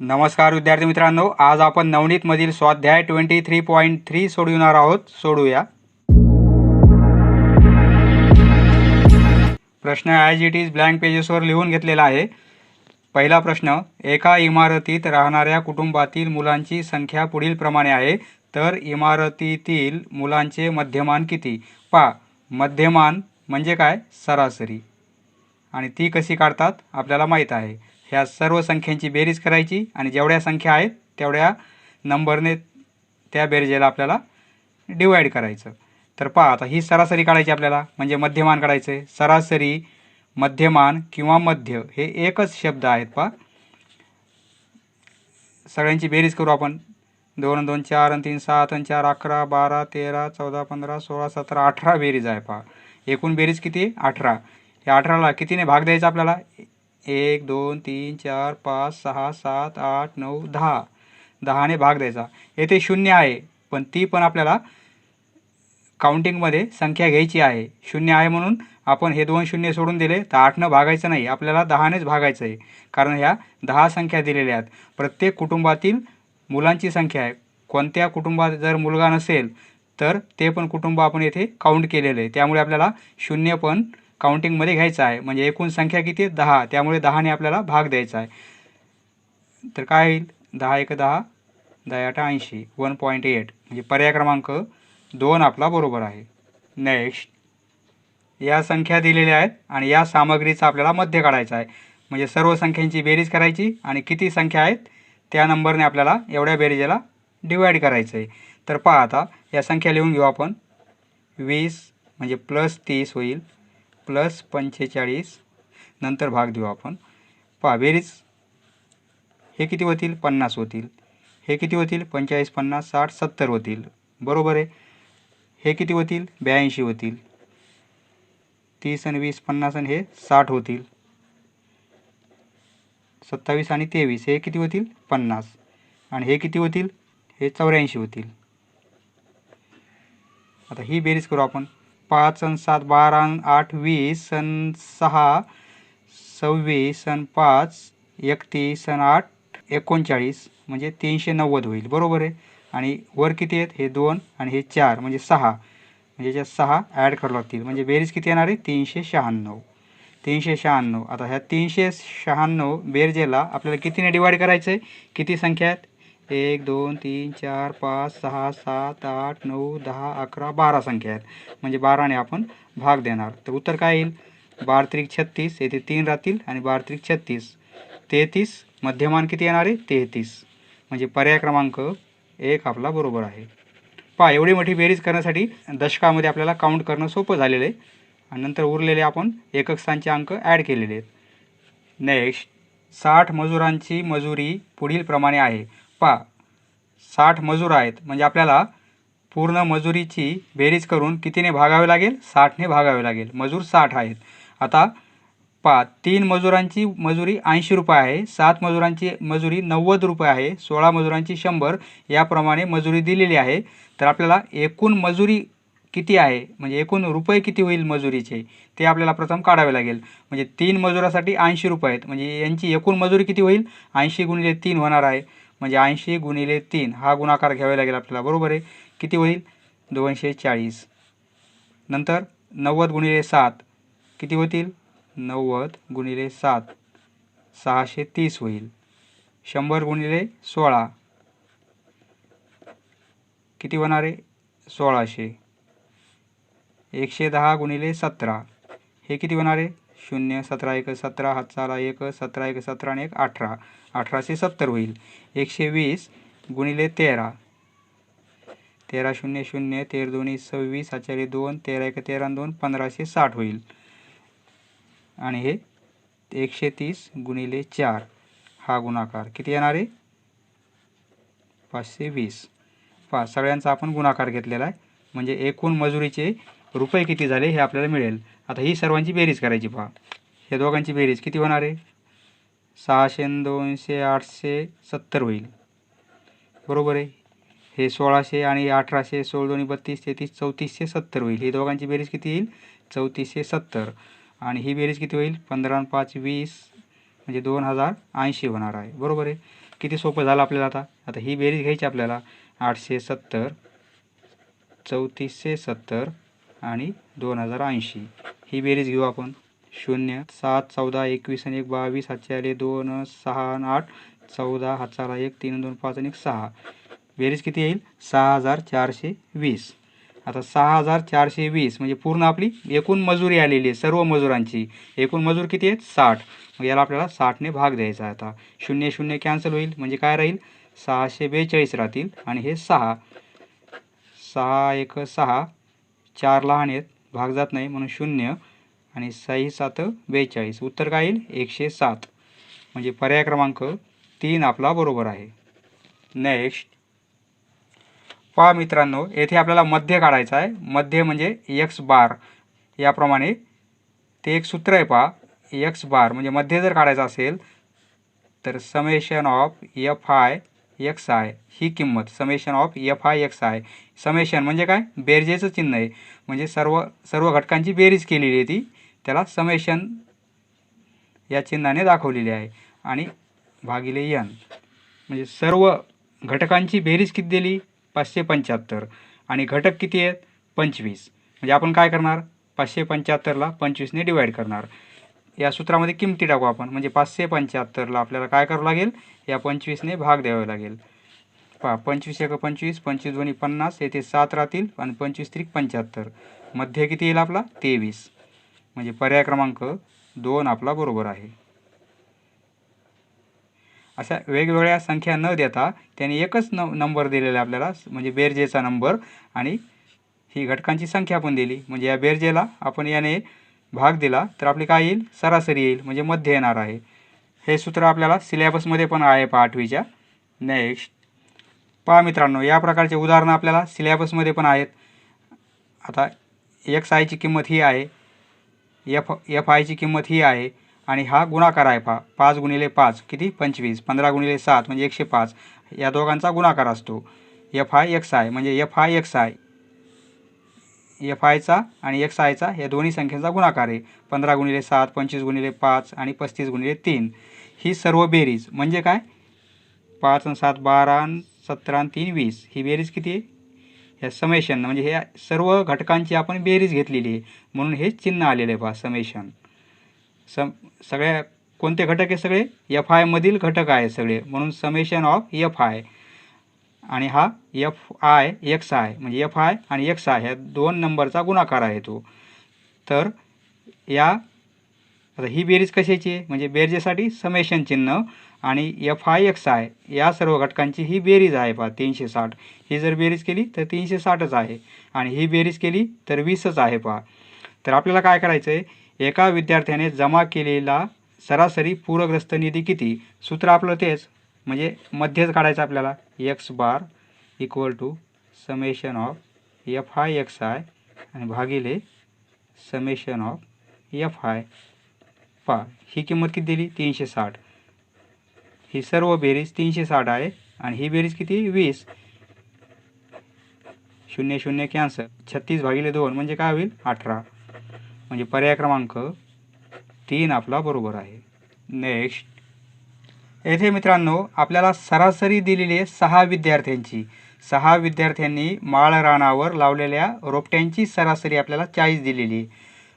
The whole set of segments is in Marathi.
नमस्कार विद्यार्थी मित्रांनो. आज आपण नवनीतमधील स्वाध्याय ट्वेंटी थ्री पॉईंट थ्री सोडविणार आहोत. सोडूया. प्रश्न ॲज इट इज ब्लँक पेजेसवर लिहून घेतलेला आहे. पहिला प्रश्न एका इमारतीत राहणाऱ्या कुटुंबातील मुलांची संख्या पुढीलप्रमाणे आहे. तर इमारतीतील मुलांचे मध्यमान किती? पा मध्यमान म्हणजे काय? सरासरी. आणि ती कशी काढतात? आपल्याला माहीत आहे. ह्या सर्व संख्यांची बेरीज करायची आणि जेवढ्या संख्या आहेत तेवढ्या नंबरने त्या बेरजेला आपल्याला डिवाईड करायचं. तर पहा आता ही सरासरी काढायची आपल्याला म्हणजे मध्यमान काढायचं. आहे सरासरी मध्यमान किंवा मध्य हे एकच शब्द आहेत पहा. सगळ्यांची बेरीज करू आपण. दोन दोन चार आणि तीन सात आणि चार अकरा बारा तेरा चौदा पंधरा सोळा सतरा अठरा बेरीज आहे पहा. एकूण बेरीज किती? अठरा. या अठराला कितीने भाग द्यायचा आपल्याला? एक दोन तीन चार पाच सहा सात आठ नऊ दहा. दहाने भाग द्यायचा. येथे शून्य आहे पण ती पण आपल्याला काउंटिंगमध्ये संख्या घ्यायची आहे. शून्य आहे म्हणून आपण हे दोन शून्य सोडून दिले तर आठनं भागायचं नाही. आपल्याला दहानेच भागायचं आहे कारण ह्या दहा संख्या दिलेल्या आहेत. प्रत्येक कुटुंबातील मुलांची संख्या आहे. कोणत्या कुटुंबात जर मुलगा नसेल तर ते पण कुटुंब आपण येथे काउंट केलेलं आहे. त्यामुळे आपल्याला शून्य पण काउंटिंगमध्ये घ्यायचं आहे. म्हणजे एकूण संख्या किती? दहा. त्यामुळे दहाने आपल्याला भाग द्यायचा आहे. तर काय होईल दहा एक दहा दहा आठ ऐंशी वन पॉईंट एट. म्हणजे पर्याय क्रमांक दोन आपला बरोबर आहे. नेक्स्ट या संख्या दिलेल्या आहेत आणि या सामग्रीचा आपल्याला मध्य काढायचा आहे. म्हणजे सर्व संख्यांची बेरीज करायची आणि किती संख्या आहेत त्या नंबरने आपल्याला एवढ्या बेरीजेला डिवाईड करायचं आहे. तर पहा आता या संख्या लिहून घेऊ आपण. वीस म्हणजे प्लस तीस होईल. प्लस पंचेचाळीस नंतर भाग देऊ आपण. पहा बेरीज हे किती होतील? पन्नास होतील. हे किती होतील? पंचेचाळीस पन्नास साठ सत्तर होतील. बरोबर आहे? हे किती होतील? ब्याऐंशी होतील. तीस आणि वीस पन्नास आणि हे साठ होतील. सत्तावीस आणि तेवीस हे किती होतील? पन्नास. आणि हे किती होतील? हे चौऱ्याऐंशी होतील. आता ही बेरीज करू आपण. पाच आणि सात बारा आणि आठ वीस आणि सहा सव्वीस आणि पाच एकतीस आणि आठ एकोणचाळीस म्हणजे तीनशे नव्वद होईल. बरोबर आहे? आणि वर किती आहेत? हे दोन आणि हे चार म्हणजे सहा. म्हणजे ज्या सहा ॲड करावं लागतील. म्हणजे बेरीज किती येणार आहे? तीनशे शहाण्णव. तीनशे शहाण्णव. आता ह्या तीनशे शहाण्णव बेरजेला आपल्याला कितीने डिवाईड करायचं आहे किती संख्या आहेत? एक दोन तीन चार पाच सहा सात आठ नऊ दहा अकरा बारा संख्या आहेत. म्हणजे बाराने आपण भाग देणार. तर उत्तर काय येईल? बार त्रिक छत्तीस येथे तीन राहतील आणि बार त्रिक छत्तीस. तेहतीस मध्यमान किती येणार आहे? तेहतीस. म्हणजे पर्याय क्रमांक एक आपला बरोबर आहे. पहा एवढी मोठी बेरीज करण्यासाठी दशकामध्ये आपल्याला काउंट करणं सोपं झालेलं आहे. आणि नंतर उरलेले आपण एकक स्थानचे अंक ॲड केलेले आहेत. नेक्स्ट साठ मजुरांची मजुरी पुढीलप्रमाणे आहे. पा साठ मजूर आहेत. म्हणजे आपल्याला पूर्ण मजुरीची बेरीज करून कितीने भागावे लागेल? साठने भागावे लागेल. मजूर साठ आहेत. आता पा तीन मजुरांची मजुरी ऐंशी रुपये आहे. सात मजुरांची मजुरी नव्वद रुपये आहे. सोळा मजुरांची शंभर. याप्रमाणे मजुरी दिलेली आहे. तर आपल्याला एकूण मजुरी किती आहे? म्हणजे एकूण रुपये किती होईल मजुरीचे? ते आपल्याला प्रथम काढावे लागेल. म्हणजे तीन मजुरासाठी ऐंशी रुपये आहेत. म्हणजे यांची एकूण मजुरी किती होईल? ऐंशी गुणिले तीन होणार आहे. म्हणजे ऐंशी गुणिले तीन हा गुणाकार घ्यावा लागेल आपल्याला. बरोबर आहे? किती होईल? दोनशे चाळीस. नंतर नव्वद गुणिले सात किती होतील? नव्वद गुणिले सात. सहाशे तीस होईल. शंभर गुणिले सोळा. किती होणार आहे? सोळाशे. एकशे दहा गुणिले सतरा. हे किती होणार आहे? शून्य सतरा एक सतरा हात चाला एक सतरा एक सतरा आणि एक अठरा. अठराशे सत्तर होईल. एकशे वीस गुणिले तेरा. तेरा शून्य शून्य तेर दोन्ही सव्वीस आचार्य दोन तेरा एक तेरा दोन पंधराशे साठ होईल. आणि हे एकशे तीस गुणिले चार. हा गुणाकार किती येणार आहे? पाचशे वीस. पाच सगळ्यांचा आपण गुणाकार घेतलेला आहे. म्हणजे एकूण मजुरीचे रुपये किती झाले हे आपल्याला मिळेल. आता ही सर्वांची बेरीज करायची पहा. या दोघांची बेरीज किती होणार आहे? सहाशे दोनशे आठशे सत्तर होईल. बरोबर आहे? हे सोळाशे आणि अठराशे सोळ दोन्ही बत्तीस तेहतीस चौतीसशे सत्तर होईल. ही दोघांची बेरीज किती येईल? चौतीसशे सत्तर. आणि ही बेरीज किती होईल? पंधरा आणि पाच वीस म्हणजे दोन हजार ऐंशी होणार आहे. बरोबर आहे? किती सोपं झालं आपल्याला आता? आता ही बेरीज घ्यायची आपल्याला. आठशे सत्तर चौतीसशे सत्तर आणि दोन हजार ऐंशी. ही बेरीज घेऊ आपण. शून्य सात चौदा एकवीस आणि एक बावीस सातशे आले दोन सहा आठ चौदा हाताला एक तीन दोन पाच आणि एक सहा. बेरीज किती येईल? सहा हजार चारशे वीस. आता सहा हजार चारशे वीस म्हणजे पूर्ण आपली एकूण मजुरी आलेली आहे सर्व मजुरांची. एकूण मजूर किती आहेत? साठ. मग याला आपल्याला साठने भाग द्यायचा आहे आता. शून्य शून्य कॅन्सल होईल म्हणजे काय राहील? सहाशे बेचाळीस राहतील आणि हे सहा. सहा एक सहा. चार लहान आहेत. भाग जात नाही म्हणून शून्य आणि सही सात बेचाळीस. उत्तर काय येईल? एकशे सात. म्हणजे पर्याय क्रमांक तीन आपला बरोबर आहे. नेक्स्ट पहा मित्रांनो येथे आपल्याला मध्य काढायचं आहे. मध्य म्हणजे एक्स बार याप्रमाणे ते एक सूत्र आहे पहा. एक्स बार म्हणजे मध्य जर काढायचं असेल तर summation of F I X I ही किंमत. Summation of F I X I summation म्हणजे काय? बेरजेचं चिन्ह आहे. म्हणजे सर्व सर्व घटकांची बेरीज केलेली आहे ती. त्याला समेशन या चिन्हाने दाखवलेली आहे. आणि भागिले यन म्हणजे सर्व घटकांची बेरीज किती दिली? पाचशे पंच्याहत्तर. आणि घटक किती आहेत? पंचवीस. म्हणजे आपण काय करणार? पाचशे पंच्याहत्तरला पंचवीसने डिवाईड करणार. या सूत्रामध्ये किमती टाकू आपण. म्हणजे पाचशे पंच्याहत्तरला आपल्याला काय करावं लागेल? या पंचवीसने भाग द्यावा लागेल. पहा पंचवीस एक पंचवीस पंचवीस दोन्ही पन्नास येथे सात राहतील आणि पंचवीस त्रिक पंच्याहत्तर. मध्य किती येईल आपला? तेवीस. म्हणजे पर्याय क्रमांक दोन आपला बरोबर आहे. अशा वेगवेगळ्या संख्या न देता त्याने एकच न नंबर दिलेला आहे आपल्याला म्हणजे बेरजेचा नंबर. आणि ही घटकांची संख्या पण दिली. म्हणजे या बेरजेला आपण याने भाग दिला तर आपली काय येईल? सरासरी येईल म्हणजे मध्य येणार आहे. हे सूत्र आपल्याला सिलेबसमध्ये पण आहे पहा आठवीच्या नेक्स्ट पहा मित्रांनो या प्रकारचे उदाहरणं आपल्याला सिलेबसमध्ये पण आहेत. आता एक्स आयची किंमत ही आहे एफ एफ आयची किंमत ही आहे आणि हा गुणाकार आहे पहा. पाच गुणिले पाच किती? पंचवीस. पंधरा गुणिले सात म्हणजे एकशे पाच. या दोघांचा गुणाकार असतो. एफ आय एक्स आय म्हणजे F I X I F आयचा आणि एक्स आयचा या दोन्ही संख्यांचा गुणाकार आहे. पंधरा गुणिले सात पंचवीस गुणिले पाच आणि पस्तीस गुणिले तीन. ही सर्व बेरीज म्हणजे काय? पाच आणि सात बारा सतरा आणि तीन वीस. ही बेरीज किती आहे? ह्या समेशन. म्हणजे ह्या सर्व घटकांची आपण बेरीज घेतलेली आहे. म्हणून हे चिन्ह आलेलं आहे पहा समेशन. सम सगळ्या कोणते घटक आहे सगळे? एफ आयमधील घटक आहे सगळे. म्हणून समेशन ऑफ एफ आय आणि हा एफ आय एक्स आय म्हणजे एफ आय आणि एक्स आय ह्या दोन नंबरचा गुणाकार आहे तो. तर या आता ही बेरीज कशाची आहे? म्हणजे बेरजेसाठी समेशन चिन्ह आणि एफ आय एक्स आय या सर्व घटकांची ही बेरीज आहे पहा तीनशे साठ. ही जर बेरीज केली तर तीनशे साठच आहे. आणि ही बेरीज केली तर वीसच आहे पहा. तर आपल्याला काय करायचं आहे एका विद्यार्थ्याने जमा केलेला सरासरी पूरग्रस्त निधी किती? सूत्र आपलं तेच म्हणजे मध्येच काढायचं आपल्याला. X bar equal to summation of F I X I आणि भागिले समेशन ऑफ एफ आय पा ही किंमत किती दिली? तीनशे साठ. ही सर्व बेरीज तीनशे साठ आहे आणि ही बेरीज किती? वीस. शून्य शून्य कॅन्सर छत्तीस भागिले दोन म्हणजे काय होईल? अठरा. म्हणजे पर्याय क्रमांक तीन आपला बरोबर आहे. नेक्स्ट येथे मित्रांनो आपल्याला सरासरी दिलेली आहे सहा विद्यार्थ्यांची. सहा विद्यार्थ्यांनी माळ रानावर लावलेल्या रोपट्यांची सरासरी आपल्याला चाळीस दिलेली आहे.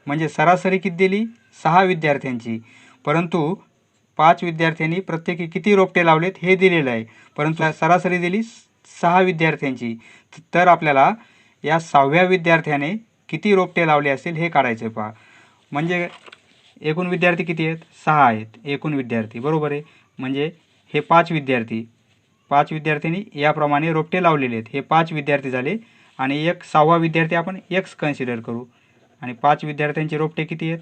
म्हणजे सरासरी किती दिली? सहा विद्यार्थ्यांची. परंतु पाच विद्यार्थ्यांनी प्रत्येकी किती रोपटे लावलेत हे दिलेलं आहे. परंतु सरासरी दिली सहा विद्यार्थ्यांची. तर आपल्याला या सहाव्या विद्यार्थ्याने किती रोपटे लावले असेल हे काढायचं पहा. म्हणजे एकूण विद्यार्थी किती आहेत? सहा आहेत. एकूण विद्यार्थी. बरोबर आहे? म्हणजे हे पाच विद्यार्थी पाच विद्यार्थ्यांनी याप्रमाणे रोपटे लावलेले आहेत. हे पाच विद्यार्थी झाले आणि एक सहावा विद्यार्थी आपण एक्स कन्सिडर करू. आणि पाच विद्यार्थ्यांचे रोपटे किती आहेत?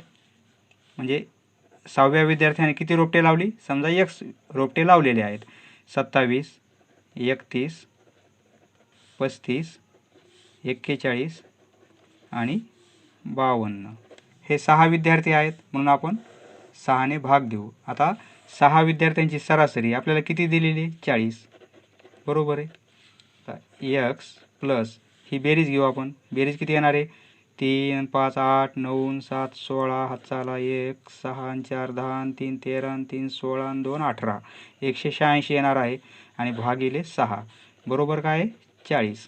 म्हणजे सहाव्या विद्यार्थ्याने किती रोपटे लावली? समजा एक्स रोपटे लावलेले आहेत. सत्तावीस एकतीस पस्तीस एक्केचाळीस आणि बावन्न. हे सहा विद्यार्थी आहेत. म्हणून आपण सहाने भाग देऊ. आता सहा विद्यार्थ्यांची सरासरी आपल्याला किती दिलेली? चाळीस. बरोबर आहे? एक्स प्लस ही बेरीज घेऊ आपण. बेरीज किती येणार आहे? तीन पाच आठ नऊ सात सोळा हाताला एक सहा चार दहा तीन तेरा तीन सोळा दोन अठरा. एकशे शहाऐंशी येणार आहे आणि भागिले सहा. बरोबर काय? आहे चाळीस.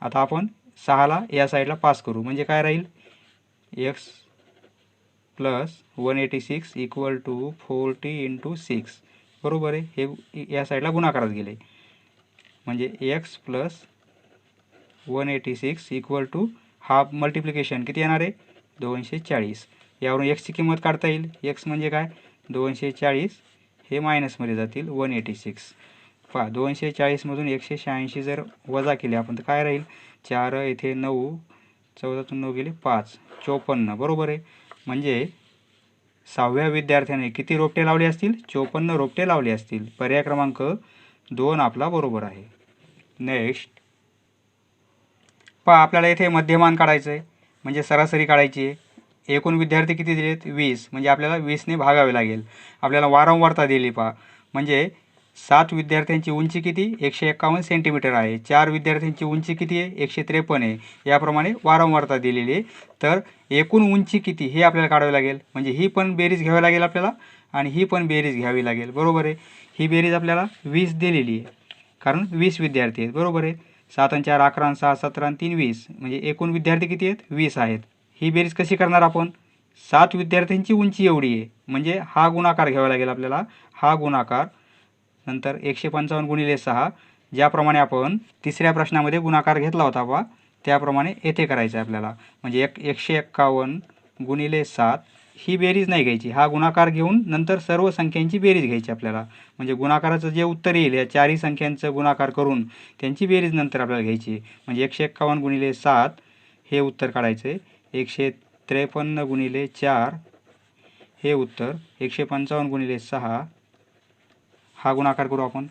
आता आपण सहाला या साईडला पास करू. म्हणजे काय राहील? X plus one eighty six equal to forty into six. बरोबर आहे? हे या साईडला गुणाकारात गेले. म्हणजे X plus one eighty six equal to half multiplication किती येणार आहे? दोनशे चाळीस. यावरून एक्सची किंमत काढता येईल. एक्स म्हणजे काय? दोनशे चाळीस हे मायनसमध्ये जातील वन एटी सिक्स. पहा दोनशे चाळीसमधून एकशे शहाऐंशी जर वजा केले आपण तर काय राहील? चार येथे नऊ चौदातून नऊ गेले पाच. चोपन्न. बरोबर आहे? म्हणजे सहाव्या विद्यार्थ्याने किती रोपटे लावले असतील? चोपन्न रोपटे लावले असतील. पर्याय क्रमांक दोन आपला बरोबर आहे. नेक्स्ट पहा आपल्याला इथे मध्यमान काढायचं आहे म्हणजे सरासरी काढायची आहे. एकूण विद्यार्थी किती दिलेत? वीस. म्हणजे आपल्याला वीसने भागावे लागेल. आपल्याला वारंवारता दिली पहा. म्हणजे सात विद्यार्थ्यांची उंची किती? एकशे एक्कावन्न सेंटीमीटर आहे. चार विद्यार्थ्यांची उंची किती आहे? एकशे त्रेपन्न आहे. याप्रमाणे वारंवारता दिलेली आहे. तर एकूण उंची किती हे आपल्याला काढावी लागेल. म्हणजे ही पण बेरीज घ्यावी लागेल आपल्याला आणि ही पण बेरीज घ्यावी लागेल. बरोबर आहे? ही बेरीज आपल्याला वीस दिलेली आहे. कारण वीस विद्यार्थी आहेत. बरोबर आहे? सात आणि चार अकरा आणि सहा सतरा आणि तीन वीस. म्हणजे एकूण विद्यार्थी किती आहेत? वीस आहेत. ही बेरीज कशी करणार आपण? सात विद्यार्थ्यांची उंची एवढी आहे. म्हणजे हा गुणाकार घ्यावा लागेल आपल्याला. हा गुणाकार नंतर एकशे पंचावन्न गुणिले सहा ज्याप्रमाणे आपण तिसऱ्या प्रश्नामध्ये गुणाकार घेतला होता बा त्याप्रमाणे येथे करायचं आहे आपल्याला. म्हणजे एक एकशे एक्कावन्न गुणिले सात ही बेरीज नाही घ्यायची. हा गुणाकार घेऊन नंतर सर्व संख्यांची बेरीज घ्यायची आपल्याला. म्हणजे गुणाकाराचं जे उत्तर येईल या चारही संख्यांचं गुणाकार करून त्यांची बेरीज नंतर आपल्याला घ्यायची. म्हणजे एकशे एक्कावन्न गुणिले सात हे उत्तर काढायचं. आहे एकशे त्रेपन्न गुणिले चार हे उत्तर. एकशे पंचावन्न गुणिले सहा हा गुणाकार करू आपण.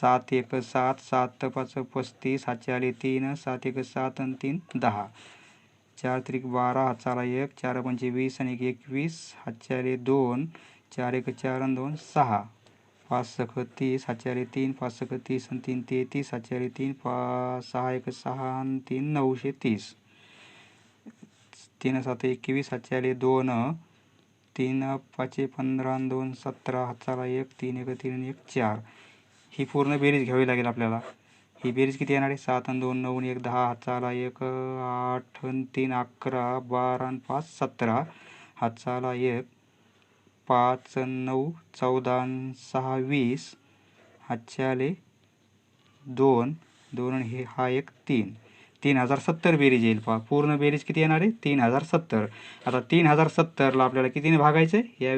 सात एक सात सात पाच पस्तीस हातचे आले तीन सात एक सात आणि तीन दहा. चार त्रिक बारा हातचा एक चार पंचे वीस आणि एक एकवीस हातचे आले दोन चार एक चार आणि दोन सहा. पाच सख तीस हातचे आले तीन पाच सख तीस आणि तीन तेहतीस हातचे आले तीन पा सहा एक सहा आणि तीन नऊशे तीस. तीन सात एकवीस हातचे आले दोन तीन पाचे पंधरा आणि दोन सतरा हाताला एक तीन एक तीन आणि एक चार. ही पूर्ण बेरीज घ्यावी लागेल आपल्याला. ही बेरीज किती येणार आहे? सात आणि दोन नऊ आणि एक दहा. हाताला एक आठ आणि तीन अकरा बारा आणि पाच सतरा. हाताला एक पाच नऊ चौदा आणि सहा वीस. हातचे दोन दोन आणि हे हा एक तीन. तीन हजार सत्तर बेरीज येईल. पहा पूर्ण बेरीज किती येणार आहे? तीन हजार सत्तर. आता तीन हजार सत्तरला आपल्याला कितीने भागायचं आहे या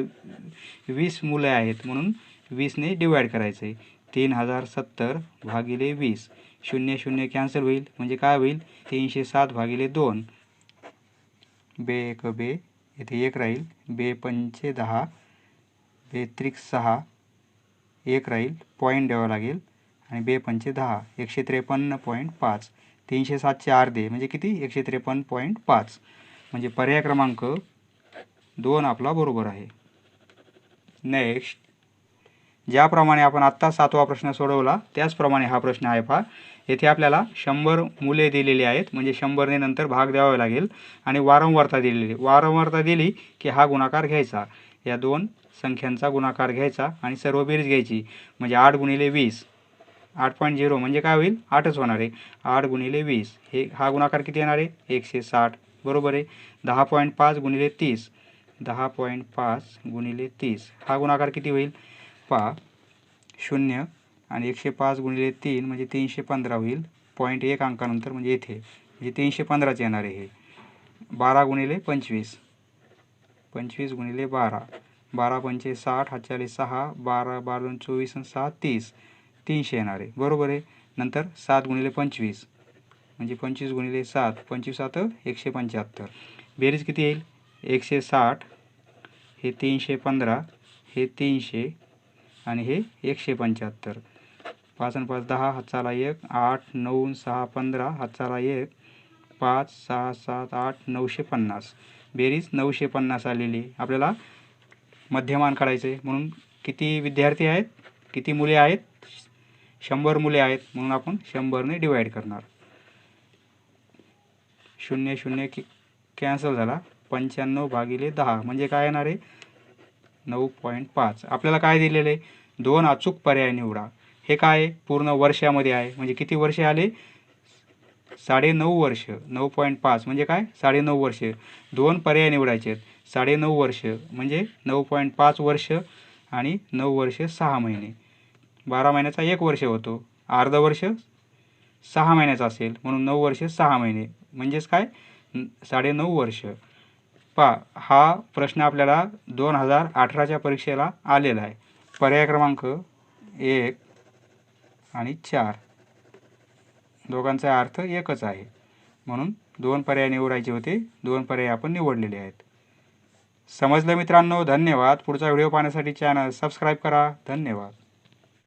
वीस मुलं आहेत म्हणून वीसने डिवाईड करायचं आहे तीन हजार सत्तर भागिले वीस. शून्य शून्य कॅन्सल होईल. म्हणजे काय होईल? तीनशे सात भागिले दोन. बे एक बे. इथे एक राहील. बे पंचे दहा. बे त्रिक सहा. एक राहील. पॉईंट द्यावा लागेल. आणि बे पंचे दहा. एकशे त्रेपन्न पॉईंट पाच. तीनशे सातचे अर्धे म्हणजे किती? एकशे त्रेपन्न पॉईंट पाच. म्हणजे पर्याय क्रमांक दोन आपला बरोबर आहे. नेक्स्ट ज्याप्रमाणे आपण आत्ता सातवा प्रश्न सोडवला त्याचप्रमाणे हा प्रश्न आहे पहा. येथे आपल्याला शंभर मुले दिलेली आहेत म्हणजे शंभरने नंतर भाग द्यावा लागेल आणि वारंवारता दिलेली. वारंवारता दिली की हा गुणाकार घ्यायचा. या दोन संख्यांचा गुणाकार घ्यायचा आणि सर्व बेरीज घ्यायची. म्हणजे आठ गुणिले वीस. आठ पॉईंट झिरो म्हणजे काय होईल? आठच होणार आहे. आठ गुणिले वीस हे हा गुणाकार किती येणार आहे? एकशे साठ. बरोबर आहे? दहा पॉईंट पाच गुणिले तीस. दहा पॉईंट पाच गुणिले तीस. हा गुणाकार किती होईल? पा शून्य आणि एकशे पाच गुणिले तीन म्हणजे तीनशे पंधरा होईल. पॉईंट एक अंकानंतर म्हणजे येथे. म्हणजे तीनशे पंधराचे येणार आहे हे. बारा गुणिले पंचवीस. पंचवीस गुणिले बारा. बारा पंचे साठ हातचाले सहा बारा बारा दोन चोवीस आणि सहा तीस. तीनशे येणार. आहे बरोबर आहे. नंतर सात गुणिले पंचवीस. म्हणजे पंचवीस गुणिले सात पंचवीस सात एकशे पंच्याहत्तर. बेरीज किती येईल? एकशे साठ हे तीनशे पंधरा हे तीनशे आणि हे एकशे पंच्याहत्तर. पाच आणि पाच दहा हातचाला एक आठ नऊ सहा पंधरा हातचाला एक पाच सहा सात आठ नऊशे पन्नास. बेरीज नऊशे पन्नास आलेली. आपल्याला मध्यमान काढायचं आहे म्हणून किती विद्यार्थी आहेत? किती मुले आहेत? शंभर मुले आहेत म्हणून आपण शंभरने डिवाईड करणार. शून्य शून्य की कॅन्सल झाला. पंच्याण्णव भागिले दहा. म्हणजे काय येणार आहे? नऊ पॉईंट पाच. आपल्याला काय दिलेलं आहे? दोन अचूक पर्याय निवडा. हे काय? आहे? पूर्ण वर्षामध्ये आहे. म्हणजे किती वर्षे आले? साडे नऊ वर्ष. नऊ पॉईंट पाच. म्हणजे काय? साडे नऊ वर्ष. दोन पर्याय निवडायचे आहेत साडे नऊ वर्ष. म्हणजे नऊ पॉईंट पाच वर्ष आणि नऊ वर्ष सहा महिने. बारा महिन्याचा एक वर्ष होतो. अर्ध वर्ष सहा महिन्याचा असेल. म्हणून नऊ वर्ष सहा महिने. म्हणजेच काय? साडे नऊ वर्ष. पा हा प्रश्न आपल्याला दोन हजार अठराच्या परीक्षेला आलेला आहे. पर्याय क्रमांक एक आणि चार. दोघांचा अर्थ एकच आहे. म्हणून दोन पर्याय निवडायचे होते. दोन पर्याय आपण निवडलेले आहेत. समजलं मित्रांनो? धन्यवाद. पुढचा व्हिडिओ पाहण्यासाठी चॅनल सबस्क्राईब करा. धन्यवाद.